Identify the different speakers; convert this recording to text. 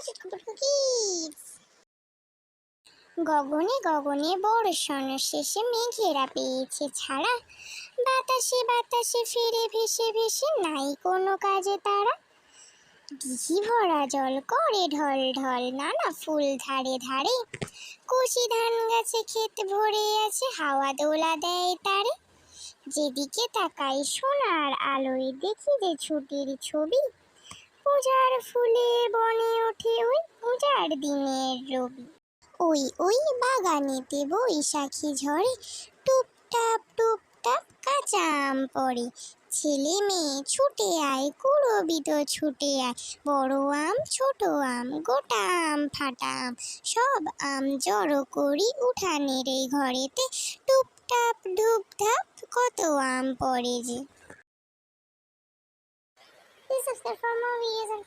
Speaker 1: Kids গগনে গগনে বর্ষণ শেষে মেঘেরা পেয়েছে ছাড়া। বাতাসে বাতাসে ফিরে ভেসে ভেসে নাই কোনো কাজে তারা। দিঘি ভরা জল করে ঢল ঢল নানা ফুল ধারে ধারে। কচি ধান গাছে ক্ষেত ভরে আছে হাওয়া দোলা দেয় তারে। যেদিকে তাকাই সোনার আলোয় দেখি যে ছুটির ছবি। পূজার ফুলে বনে পূজার দিনের রবি। ওই ওই বাগানেতে বৈশাখী ঝরে টুপটাপ টুপটাপ কাঁচা আম পড়ে। ছেলে মেয়ে ছুটে আয় কুড়বিত ছুটে আয়। বড় আম, ছোট আম, গোটা আম, ফাটা আম। সব আম জড়ো করি উঠানের এই ঘরেতে। টুপটাপ ধুপধাপ কত আম পড়ে যে। Please subscribe for more videos and